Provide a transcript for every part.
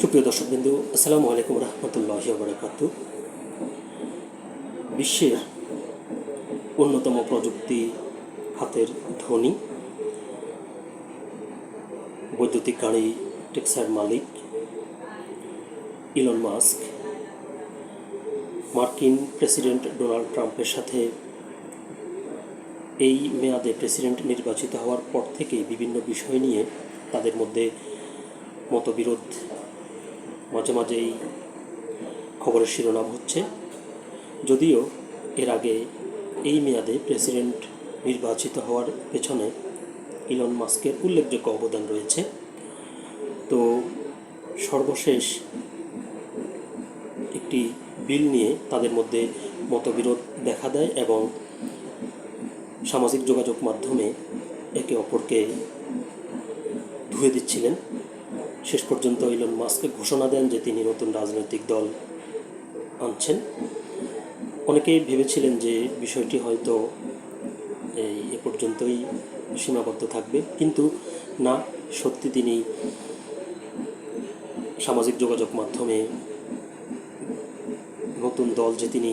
সুপ্রিয় দর্শকবিন্দু, আসসালামু আলাইকুম রহমতুল্লাহ বরকাত বিশ্বের অন্যতম প্রযুক্তি হাতের ধনী, বৈদ্যুতিক গাড়ি টেক্সার মালিক ইলন মাস্ক, মার্কিন প্রেসিডেন্ট ডোনাল্ড ট্রাম্পের সাথে এই মেয়াদে প্রেসিডেন্ট নির্বাচিত হওয়ার পর থেকেই বিভিন্ন বিষয় নিয়ে তাদের মধ্যে মতবিরোধ মাঝে মাঝেই খবরের শিরোনাম হচ্ছে। যদিও এর আগে এই মেয়াদে প্রেসিডেন্ট নির্বাচিত হওয়ার পেছনে ইলন মাস্কের উল্লেখযোগ্য অবদান রয়েছে। তো সর্বশেষ একটি বিল নিয়ে তাদের মধ্যে মতবিরোধ দেখা দেয় এবং সামাজিক যোগাযোগ মাধ্যমে একে অপরকে ধুয়ে দিচ্ছিলেন। শেষ পর্যন্ত ইলন মাস্ক ঘোষণা দেন যে তিনি নতুন রাজনৈতিক দল আনছেন। অনেকেই ভেবেছিলেন যে বিষয়টি হয়তো এই এ পর্যন্তই সীমাবদ্ধ থাকবে, কিন্তু না, সত্যি তিনি সামাজিক যোগাযোগ মাধ্যমে নতুন দল যে তিনি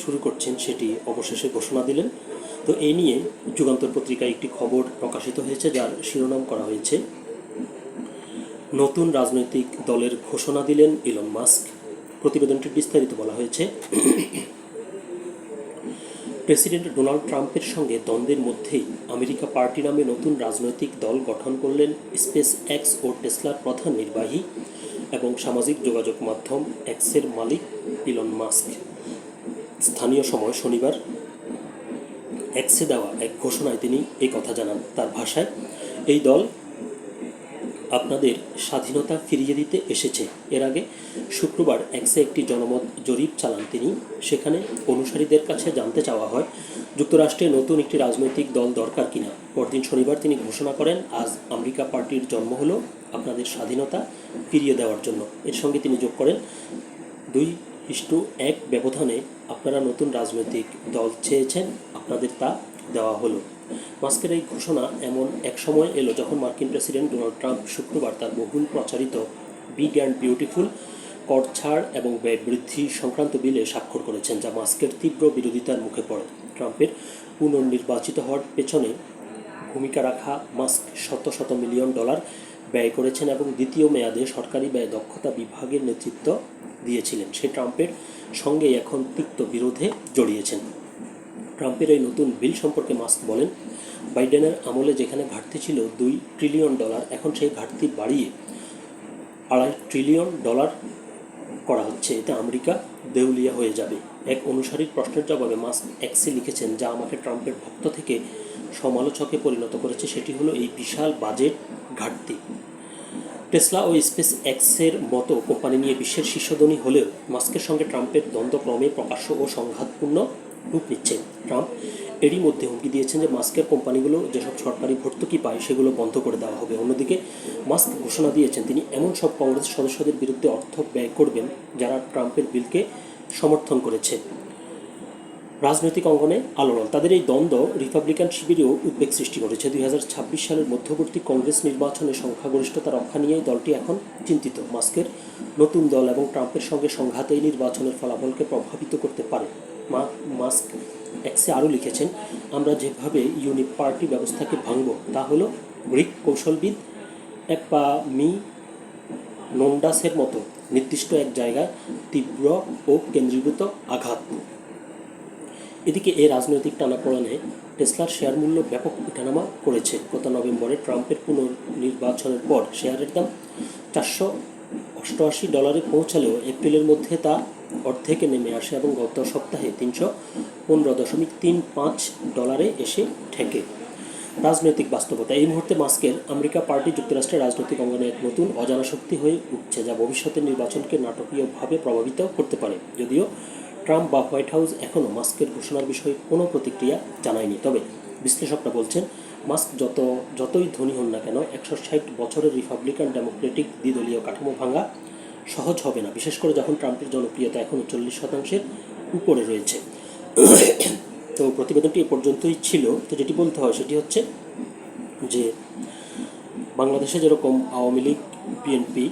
শুরু করছেন সেটি অবশেষে ঘোষণা দিলেন। তো এই নিয়ে যুগান্তর পত্রিকায় একটি খবর প্রকাশিত হয়েছে, যার শিরোনাম করা হয়েছে নতুন রাজনৈতিক দলের ঘোষণা দিলেন ইলন মাস্ক। প্রতিবেদনটির বিস্তারিত বলা হয়েছে। প্রেসিডেন্ট ডোনাল্ড ট্রাম্পের সঙ্গে দ্বন্দ্বের মধ্যেই আমেরিকা পার্টি নামে নতুন রাজনৈতিক দল গঠন করলেন স্পেস এক্স ও টেসলার প্রধান নির্বাহী এবং সামাজিক যোগাযোগ মাধ্যম এক্সের মালিক ইলন মাস্ক। স্থানীয় সময় শনিবার এক্সে দেওয়া এক ঘোষণায় তিনি এই কথা জানান। তার ভাষায়, এই দল আপনাদের স্বাধীনতা ফিরিয়ে দিতে এসেছে। এর আগে শুক্রবার এক্সে একটি জনমত জরিপ চালান তিনি। সেখানে অনুসারীদের কাছে জানতে চাওয়া হয়, যুক্তরাষ্ট্রে নতুন একটি রাজনৈতিক দল দরকার কিনা। পরদিন শনিবার তিনি ঘোষণা করেন, আজ আমেরিকা পার্টির জন্ম হলো আপনাদের স্বাধীনতা ফিরিয়ে দেওয়ার জন্য। এর সঙ্গে তিনি যোগ করেন, দুই ইস্টু এক ব্যবধানে আপনারা নতুন রাজনৈতিক দল চেয়েছেন, আপনাদের তা দেওয়া হলো। মাস্কের এই ঘোষণা এমন এক সময় এলো যখন মার্কিন প্রেসিডেন্ট ডোনাল্ড ট্রাম্প শুক্রবার তার বহুল প্রচারিত বিগ অ্যান্ড বিউটিফুল কর ছাড় এবং ব্যয় বৃদ্ধি সংক্রান্ত বিলে স্বাক্ষর করেছেন, যা মাস্কের তীব্র বিরোধিতার মুখে পড়ে। ট্রাম্পের পুনর্নির্বাচিত হওয়ার পেছনে ভূমিকা রাখা মাস্ক শত শত মিলিয়ন ডলার ব্যয় করেছেন এবং দ্বিতীয় মেয়াদে সরকারি ব্যয় দক্ষতা বিভাগের নেতৃত্ব দিয়েছিলেন। সে ট্রাম্পের সঙ্গেই এখন তিক্ত বিরোধে জড়িয়েছেন। ট্রাম্পের এই নতুন বিল সম্পর্কে মাস্ক বলেন, বাইডেনের আমলে যেখানে ঘাটতি ছিল দুই ট্রিলিয়ন ডলার, এখন সেই ঘাটতি বাড়িয়ে আড়াই ট্রিলিয়ন ডলার করা হচ্ছে। এতে আমেরিকা দেউলিয়া হয়ে যাবে। এক অনুসারীর প্রশ্নের জবাবে মাস্ক এক্সে লিখেছেন, যা আমাকে ট্রাম্পের ভক্ত থেকে সমালোচকে পরিণত করেছে, সেটি হলো এই বিশাল বাজেট ঘাটতি। টেসলা ও স্পেস এক্সের মতো কোম্পানি নিয়ে বিশ্বের শীর্ষধনী হলেও মাস্কের সঙ্গে ট্রাম্পের দ্বন্দ্ব ক্রমে প্রকাশ্য ও সংঘাতপূর্ণ রূপ নিচ্ছে। ট্রাম্প এরই মধ্যে হুমকি দিয়েছেন যে মাস্কের কোম্পানিগুলো যেসব সরকারি ভর্তুকি পায় সেগুলো বন্ধ করে দেওয়া হবে। অন্যদিকে মাস্ক ঘোষণা দিয়েছেন তিনি, এমন সব কংগ্রেস সদস্যদের বিরুদ্ধে অর্থ ব্যয় করবেন যারা ট্রাম্পের বিলকে সমর্থন করেছে। রাজনৈতিক অঙ্গনে আলোড়ন। তাদের এই দ্বন্দ্ব রিপাবলিকান শিবিরেও উদ্বেগ সৃষ্টি করেছে। দুই হাজার ছাব্বিশ সালের মধ্যবর্তী কংগ্রেস নির্বাচনে সংখ্যাগরিষ্ঠতা রক্ষা নিয়েই দলটি এখন চিন্তিত। মাস্কের নতুন দল এবং ট্রাম্পের সঙ্গে সংঘাত এই নির্বাচনের ফলাফলকে প্রভাবিত করতে পারে। মাস্ক এক্সে আরও লিখেছেন, আমরা যেভাবে ইউনিট পার্টি ব্যবস্থাকে ভাঙব, তা হলো গ্রিক কৌশলবিদ একপা মি নোন্ডাসের মতো নির্দিষ্ট এক জায়গায় তীব্র ও কেন্দ্রীভূত আঘাত। এদিকে এই রাজনৈতিক টানাপোড়েনে টেসলার শেয়ার মূল্য ব্যাপক উঠানামা করেছে। গত নভেম্বরে ট্রাম্পের পুনর্নির্বাচনের পর শেয়ারের দাম চারশো অষ্টআশি ডলারে পৌঁছালেও এপ্রিলের মধ্যে তা অর্ধেকে নেমে আসে এবং গত সপ্তাহে তিনশো পনেরো দশমিক তিন পাঁচ ডলারে এসে ঠেকে। রাজনৈতিক বাস্তবতা। এই মুহূর্তে মাস্কের আমেরিকা পার্টি যুক্তরাষ্ট্রের রাজনৈতিক অঙ্গনে এক নতুন অজানা শক্তি হয়ে উঠছে, যা ভবিষ্যতের নির্বাচনকে নাটকীয়ভাবে প্রভাবিত করতে পারে। যদিও ট্রাম্প বা হোয়াইট হাউস এখনও মাস্কের ঘোষণার বিষয়ে কোনো প্রতিক্রিয়া জানায়নি। তবে বিশ্লেষকরা বলছেন, মাস্ক যত, যতই ধনী হন না কেন, একশো ষাট বছরের রিপাবলিকান ডেমোক্রেটিক দ্বিদলীয় কাঠামো ভাঙা সহজ হবে না। বিশেষ করে যখন ট্রাম্পের জনপ্রিয়তা এখনও চল্লিশ শতাংশের উপরে রয়েছে। তো প্রতিবেদনটি এ পর্যন্তই ছিল। তো যেটি বলতে হয় সেটি হচ্ছে যে বাংলাদেশে যেরকম আওয়ামী লীগ বিএনপি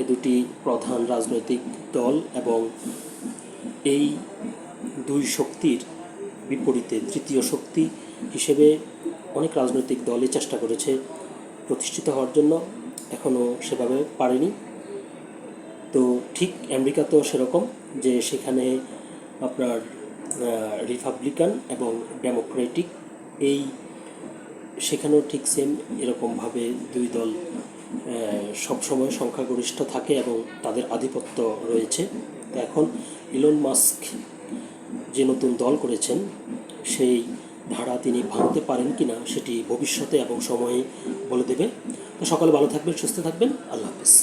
এ দুটি প্রধান রাজনৈতিক দল এবং এই দুই শক্তির বিপরীতে তৃতীয় শক্তি হিসেবে অনেক রাজনৈতিক দলই চেষ্টা করেছে প্রতিষ্ঠিত হওয়ার জন্য। এখনও সেভাবে পারেনি। তো ঠিক আমেরিকাতেও সেরকম যে সেখানে আপনার রিপাবলিকান এবং ডেমোক্রেটিক এই সেখানেও ঠিক সেম এরকমভাবে দুই দল সবসময় সংখ্যাগরিষ্ঠ থাকে এবং তাদের আধিপত্য রয়েছে। তো এখন ইলন মাস্ক যে নতুন দল করেছেন, সেই ধারা তিনি ভাঙতে পারেন কিনা সেটি ভবিষ্যতে এবং সময়ে বলে দেবে। তো সকালে ভালো থাকবেন, সুস্থ থাকবেন। আল্লাহ হাফিজ।